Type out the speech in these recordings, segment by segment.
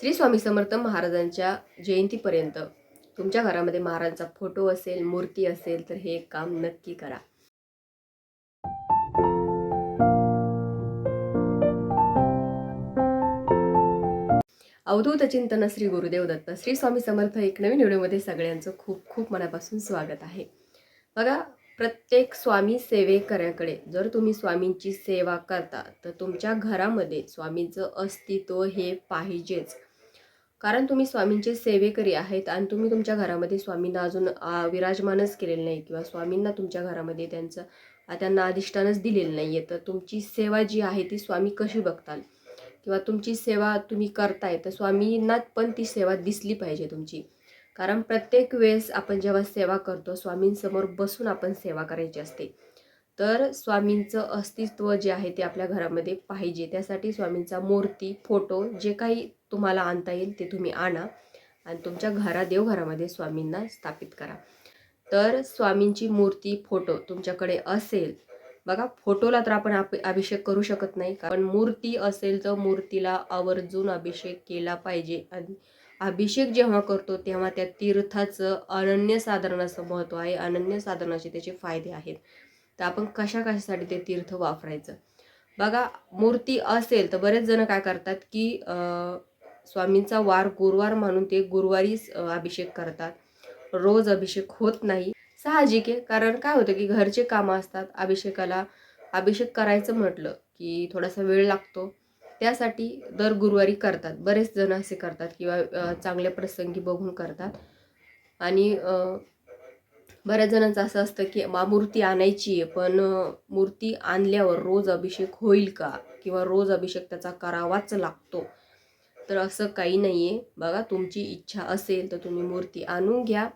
श्री स्वामी समर्थ महाराजांच्या जयंतीपर्यंत तुमच्या घरामध्ये महाराजांचा फोटो असेल मूर्ती असेल तर हे काम नक्की करा. अवधूत चिंतन श्री गुरुदेव दत्त. श्री स्वामी समर्थ एक नवीन व्हिडिओमध्ये सगळ्यांचं खूप खूप मनापासून स्वागत आहे. बघा प्रत्येक स्वामी सेवेकऱ्याकडे जर तुम्ही स्वामींची सेवा करता तर तुमच्या घरामध्ये स्वामींचं अस्तित्व हे पाहिजेच. कारण तुम्ही स्वामींचे सेवेकरी आहेत आणि तुम्ही तुमच्या घरामध्ये स्वामींना अजून विराजमानच केलेलं नाही किंवा स्वामींना तुमच्या घरामध्ये त्यांचं त्यांना अधिष्ठानच दिलेलं नाही आहे तर तुमची सेवा जी आहे ती स्वामी कशी बघताल? किंवा तुमची सेवा तुम्ही करताय तर स्वामींना पण ती सेवा दिसली पाहिजे तुमची. कारण प्रत्येक वेळेस आपण जेव्हा सेवा करतो स्वामींसमोर बसून आपण सेवा करायची असते. तर स्वामींचं अस्तित्व जे आहे ते आपल्या घरामध्ये पाहिजे. त्यासाठी स्वामींचा मूर्ती फोटो जे काही तुम्हाला आणता येईल ते तुम्ही आणा आणि तुमच्या घरा देवघरामध्ये स्वामींना स्थापित करा. तर स्वामींची मूर्ती फोटो तुमच्याकडे असेल बघा फोटोला तर आपण आप- अभिषेक करू शकत नाही कारण मूर्ती असेल तर मूर्तीला आवर्जून अभिषेक केला पाहिजे आणि अभिषेक जेव्हा करतो तेव्हा त्या तीर्थाचं अनन्यसाधारण असं महत्त्व आहे अनन्यसाधारणाचे त्याचे फायदे आहेत. तर आपण कशा कशासाठी ते तीर्थ वापरायचं? बघा मूर्ती असेल तर बरेच जण काय करतात की स्वामींचा वार गुरुवार म्हणून ते गुरुवारीच अभिषेक करतात. रोज अभिषेक होत नाही. साहजिक आहे. कारण काय होतं की घरचे कामं असतात. अभिषेकाला अभिषेक करायचं म्हटलं की थोडासा वेळ लागतो. त्यासाठी दर गुरुवारी करतात. बरेच जण असे करतात किंवा चांगल्या प्रसंगी बघून करतात. आणि बऱ्याच जणांचं असं असतं की मा मूर्ती आणायची आहे. पण मूर्ती आणल्यावर रोज अभिषेक होईल का? किंवा रोज अभिषेक त्याचा करावाच लागतो. तर असं काही नाही आहे बघा तुमची इच्छा असेल तर तुम्ही मूर्ती आणून घ्या.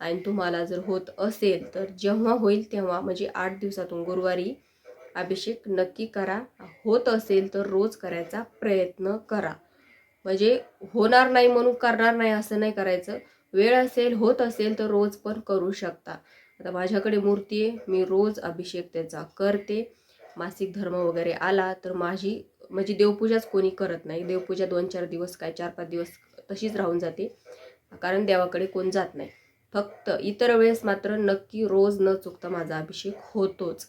आणि तुम्हाला जर होत असेल तर जेव्हा होईल तेव्हा म्हणजे आठ दिवसातून गुरुवारी अभिषेक नक्की करा. होत असेल तर रोज करायचा प्रयत्न करा. म्हणजे होणार नाही म्हणून करणार नाही असं नाही करायचं. वेळ असेल होत असेल तर रोज पण करू शकता. आता माझ्याकडे मूर्ती आहे. मी रोज अभिषेक त्याचा करते. मासिक धर्म वगैरे आला तर माझी म्हणजे देवपूजाच कोणी करत नाही. देवपूजा दोन चार दिवस काय चार पाच दिवस तशीच राहून जाते. कारण देवाकडे कोण जात नाही. फक्त इतर वेळेस मात्र नक्की रोज न चुकता माझा अभिषेक होतोच.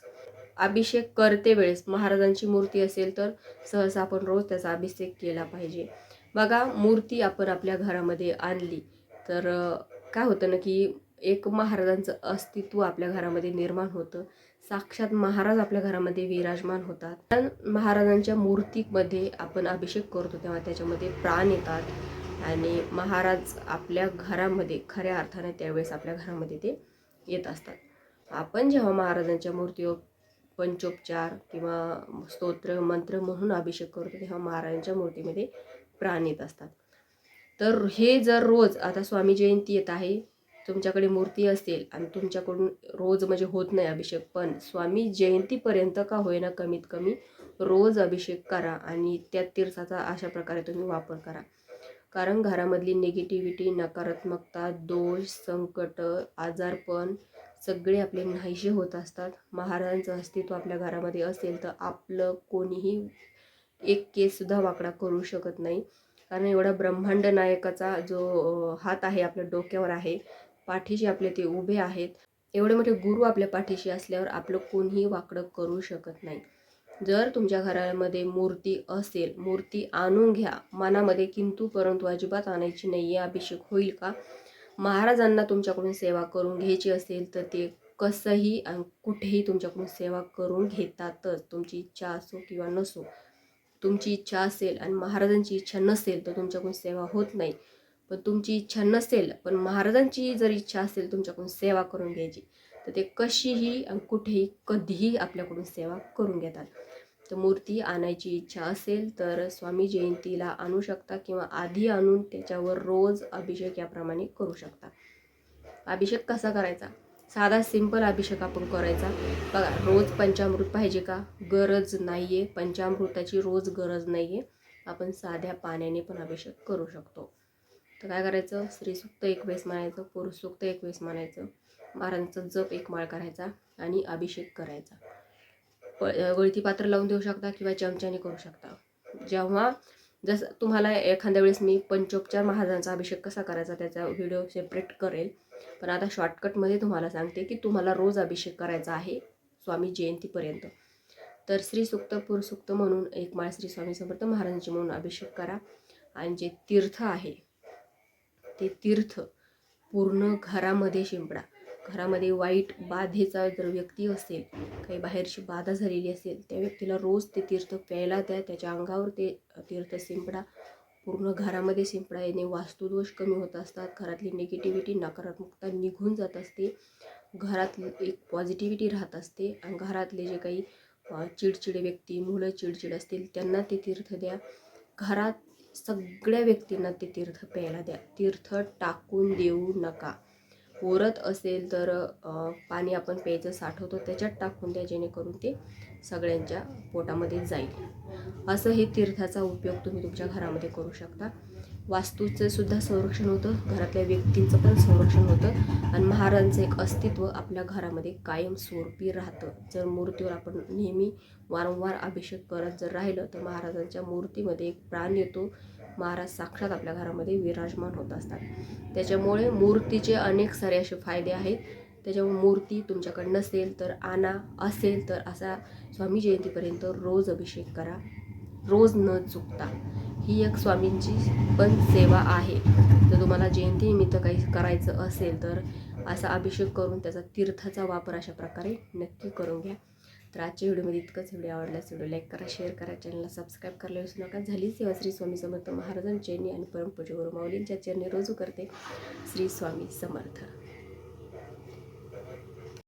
अभिषेक करते वेळेस. महाराजांची मूर्ती असेल तर सहसा आपण रोज त्याचा अभिषेक केला पाहिजे. बघा मूर्ती आपण आपल्या घरामध्ये आणली तर काय होतं ना की एक महाराजांचं अस्तित्व आपल्या घरामध्ये निर्माण होतं. साक्षात महाराज आपल्या घरामध्ये विराजमान होतात. पण महाराजांच्या मूर्तीमध्ये आपण अभिषेक करतो तेव्हा त्याच्यामध्ये प्राण येतात. आणि महाराज आपल्या घरामध्ये खऱ्या अर्थाने त्यावेळेस आपल्या घरामध्ये ते येत असतात. आपण जेव्हा महाराजांच्या मूर्तीवर पंचोपचार किंवा स्तोत्र मंत्र म्हणून अभिषेक करतो तेव्हा महाराजांच्या मूर्तीमध्ये प्राण येत असतात. तर हे जर रोज आता स्वामी जयंती येत आहे तुमच्याकडे मूर्ती असेल आणि तुमच्याकडून रोज म्हणजे होत नाही अभिषेक पण स्वामी जयंतीपर्यंत का होईना कमीत कमी रोज अभिषेक करा आणि त्या तीर्थाचा अशा प्रकारे तुम्ही वापर करा. कारण घरामधली निगेटिव्हिटी नकारात्मकता दोष संकट आजारपण सगळे आपले नाहीसे होत असतात. महाराजांचं अस्तित्व आपल्या घरामध्ये असेल तर आपलं कोणीही एक केससुद्धा वाकडा करू शकत नाही. कारण एवढा ब्रह्मांड नायकाचा जो हात आहे आपल्या डोक्यावर आहे पाठीशी आपले ते उभे आहेत. एवढे मोठे गुरु आपल्या पाठीशी असल्यावर आपलं कोणीही वाकडं करू शकत नाही. जर तुमच्या घरामध्ये मूर्ती असेल मूर्ती आणून घ्या. मनामध्ये किंतु परंतु अजिबात आणायची नाही आहे अभिषेक होईल का? महाराजांना तुमच्याकडून सेवा करून घ्यायची असेल तर ते कसंही आणि कुठेही तुमच्याकडून सेवा करून घेतातच. तुमची इच्छा असो किंवा नसो तुमची इच्छा असेल आणि महाराजांची इच्छा नसेल तर तुमच्याकडून सेवा होत नाही. पण तुमची इच्छा नसेल पण महाराजांची जर इच्छा असेल तुमच्याकडून सेवा करून घ्यायची तर ते कशीही आणि कुठेही कधीही आपल्याकडून सेवा करून घेतात. तर मूर्ती आणायची इच्छा असेल तर स्वामी जयंतीला आणू शकता किंवा आधी आणून त्याच्यावर रोज अभिषेक याप्रमाणे करू शकता. अभिषेक कसा करायचा? साधा सिंपल अभिषेक आपण करायचा. बघा रोज पंचामृत पाहिजे का? गरज नाही आहे पंचामृताची रोज गरज नाही आहे आपण साध्या पाण्याने पण अभिषेक करू शकतो. तर काय करायचं? स्त्रीसुक्त एक वेळेस म्हणायचं पुरुषसुक्त एक वेळेस म्हणायचं महाराजांचा जप एक माळ करायचा आणि अभिषेक करायचा. प गळती पात्र लावून देऊ शकता किंवा चमच्याने करू शकता. जेव्हा जसं तुम्हाला एखाद्या वेळेस मी पंचोपचार महाराजांचा अभिषेक कसा करायचा त्याचा व्हिडिओ सेपरेट करेल. पण आता शॉर्टकटमध्ये तुम्हाला सांगते की तुम्हाला रोज अभिषेक करायचा आहे स्वामी जयंतीपर्यंत. तर श्री सुक्त पुरसुक्त म्हणून एक माळ श्री स्वामी समर्थ महाराजांची म्हणून अभिषेक करा. आणि जे तीर्थ आहे ते तीर्थ पूर्ण घरामध्ये शिंपडा. घरामध्ये वाईट बाधेचा जर व्यक्ती असेल काही बाहेरची बाधा झालेली असेल त्या व्यक्तीला रोज ते तीर्थ प्यायला द्या. त्याच्या अंगावर ते तीर्थ शिंपडा. पूर्ण घरामध्ये शिंपडा याने वास्तुदोष कमी होत असतात. घरातली निगेटिव्हिटी नकारात्मकता निघून जात असते. घरात एक पॉझिटिव्हिटी राहत असते. आणि घरातले जे काही चिडचिड चिडचिडे व्यक्ती मुलं चिडचिड असतील त्यांना ते तीर्थ द्या. घरात सगळ्या व्यक्तींना ते तीर्थ प्यायला द्या. तीर्थ टाकून देऊ नका. ओरत असेल तर पाणी आपण प्यायचं साठवतो त्याच्यात टाकून द्या जेणेकरून ते सगळ्यांच्या पोटामध्ये जाईल. असं हे तीर्थाचा उपयोग तुम्ही तुमच्या घरामध्ये करू शकता. वास्तूचं सुद्धा संरक्षण होतं घरातल्या व्यक्तींचं पण संरक्षण होतं आणि महाराजांचं एक अस्तित्व आपल्या घरामध्ये कायमस्वरूपी राहतं. जर मूर्तीवर आपण नेहमी वारंवार अभिषेक करत जर राहिलं तर महाराजांच्या मूर्तीमध्ये एक प्राण येतो. महाराज साक्षात आपल्या घरामध्ये विराजमान होत असतात. त्याच्यामुळे मूर्तीचे अनेक सारे असे फायदे आहेत. त्याच्यामुळे मूर्ती तुमच्याकडे नसेल तर आणा असेल तर असा स्वामी जयंतीपर्यंत रोज अभिषेक करा. रोज न चुकता. ही एक स्वामींची पण सेवा आहे. जर तुम्हाला जयंतीनिमित्त काही करायचं असेल तर असा अभिषेक करून त्याचा तीर्थाचा वापर अशा प्रकारे नक्की करून घ्या. तर आजच्या व्हिडिओमध्ये इतकंच. व्हिडिओ आवडल्यास व्हिडिओ लाईक करा शेअर करा चॅनलला सबस्क्राईब करायला विसरू नका. झाली सेवा श्री स्वामी समर्थ महाराजांच्या चरणी आणि परमपूज्य गुरु माऊलींच्या चरणी रोजू करते श्री स्वामी समर्थ.